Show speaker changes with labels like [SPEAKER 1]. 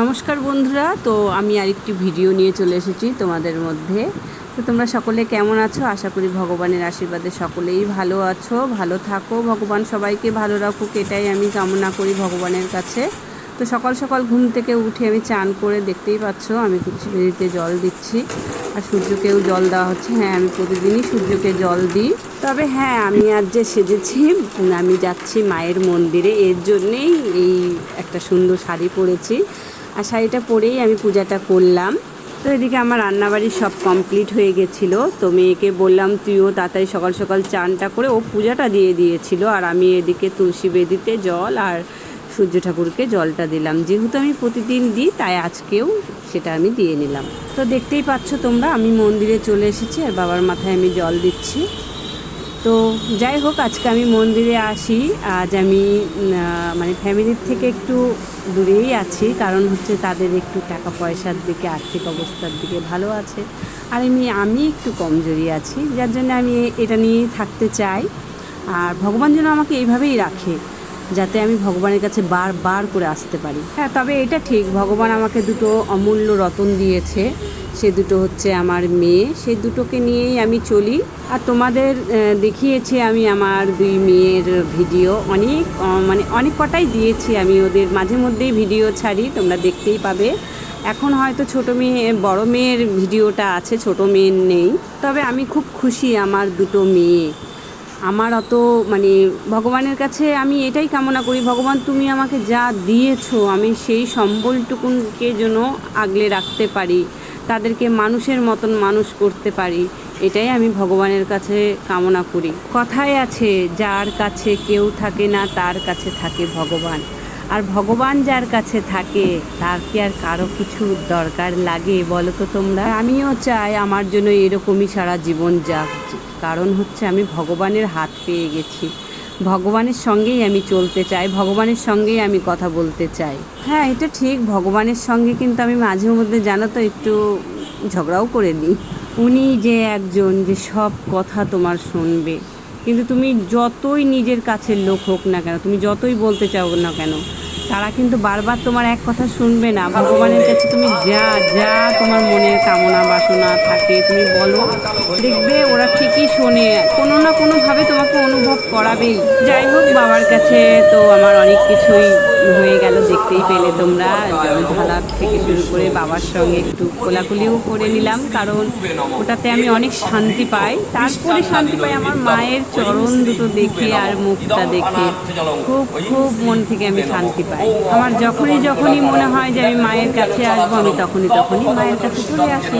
[SPEAKER 1] নমস্কার বন্ধুরা, তো আমি আরেকটি ভিডিও নিয়ে চলে এসেছি তোমাদের মধ্যে। তো তোমরা সকলে কেমন আছো? আশা করি ভগবানের আশীর্বাদে সকলেই ভালো আছো, ভালো থাকো। ভগবান সবাইকে ভালো রাখুক, এটাই আমি কামনা করি ভগবানের কাছে। তো সকাল সকাল ঘুম থেকে উঠে আমি চান করে দেখতেই পাচ্ছ, আমি কুচিবিড়িতে জল দিচ্ছি। আর সূর্যকেও জল দেওয়া হচ্ছে। হ্যাঁ আমি প্রতিদিনই সূর্যকে জল দিই। তবে হ্যাঁ আমি আজ যে সেজেছি, আমি যাচ্ছি মায়ের মন্দিরে। এর জন্যেই এই একটা সুন্দর শাড়ি পরেছি। আর শাড়িটা পরেই আমি পূজাটা করলাম। তো এদিকে আমার রান্নাবাড়ি সব কমপ্লিট হয়ে গেছিল। তো মেয়েকে বললাম, তুইও তাড়াতাড়ি সকাল সকাল চানটা করে ও পূজাটা দিয়ে দিয়েছিল। আর আমি এদিকে তুলসী বেদিতে জল আর সূর্য ঠাকুরকে জলটা দিলাম। যেহেতু আমি প্রতিদিন দিই, তাই আজকেও সেটা আমি দিয়ে নিলাম। তো দেখতেই পাচ্ছ তোমরা, আমি মন্দিরে চলে এসেছি আর বাবার মাথায় আমি জল দিচ্ছি। তো যাই হোক, আজকে আমি মন্দিরে আসি। আজ আমি মানে ফ্যামিলির থেকে একটু দূরেই আছি, কারণ হচ্ছে তাদের একটু টাকা পয়সার দিকে, আর্থিক অবস্থার দিকে ভালো আছে। আর আমি আমি একটু কমজোরি আছি, যার জন্য আমি এটা নিয়েই থাকতে চাই। আর ভগবান যেন আমাকে এইভাবেই রাখে, যাতে আমি ভগবানের কাছে বারবার করে আসতে পারি। হ্যাঁ তবে এটা ঠিক, ভগবান আমাকে দুটো অমূল্য রতন দিয়েছে। সে দুটো হচ্ছে আমার মেয়ে। সেই দুটোকে নিয়েই আমি চলি। আর তোমাদের দেখিয়েছি আমি আমার দুই মেয়ের ভিডিও। অনেক মানে অনেক কটাই দিয়েছি আমি ওদের। মাঝে মধ্যেই ভিডিও ছাড়ি, তোমরা দেখতেই পাবে। এখন হয়তো ছোট মেয়ে, বড় মেয়ের ভিডিওটা আছে, ছোট মেয়ের নেই। তবে আমি খুব খুশি আমার দুটো মেয়ে। আমার অত মানে ভগবানের কাছে আমি এটাই কামনা করি, ভগবান, তুমি আমাকে যা দিয়েছ, আমি সেই সম্বলটুকুনকে যেন আগলে রাখতে পারি। তাদেরকে মানুষের মতন মানুষ করতে পারি, এটাই আমি ভগবানের কাছে কামনা করি। কথায় আছে, যার কাছে কেউ থাকে না, তার কাছে থাকে ভগবান। আর ভগবান যার কাছে থাকে, তার কি আর কারও কিছু দরকার লাগে বলো তো তোমরা? আমিও চাই আমার জন্য এরকমই সারা জীবন যাক। কারণ হচ্ছে আমি ভগবানের হাত পেয়ে গেছি। ভগবানের সঙ্গেই আমি চলতে চাই, ভগবানের সঙ্গেই আমি কথা বলতে চাই। হ্যাঁ এটা ঠিক, ভগবানের সঙ্গে কিন্তু আমি মাঝে মধ্যে জানো তো একটু ঝগড়াও করে নিই উনি যে একজন যে সব কথা তোমার শুনবে। কিন্তু তুমি যতই নিজের কাছের লোক হোক না কেন, তুমি যতই বলতে চাও না কেন, তারা কিন্তু বারবার তোমার এক কথা শুনবে না। ভগবানের কাছে তুমি যা যা তোমার মনের কামনা, বাসনা থাকে, তুমি বলো। দেখবে ওরা ঠিকই শোনে। কোনো না কোনোভাবে তোমাকে অনুভব করাবেই। যাই হোক, বাবার কাছে তো আমার অনেক কিছুই হয়ে গেল, দেখতেই পেলে তোমরা। জল ঢালা থেকে শুরু করে বাবার সঙ্গে একটু কোলাকুলিও করে নিলাম, কারণ ওটাতে আমি অনেক শান্তি পাই। তারপরে শান্তি পাই আমার মায়ের চরণ দুটো দেখে আর মুখটা দেখে। খুব খুব মন থেকে আমি শান্তি পাই। আমার যখনই যখনই মনে হয় যে আমি মায়ের কাছে আসব, আমি তখনই তখনই মায়ের কাছে চলে আসি।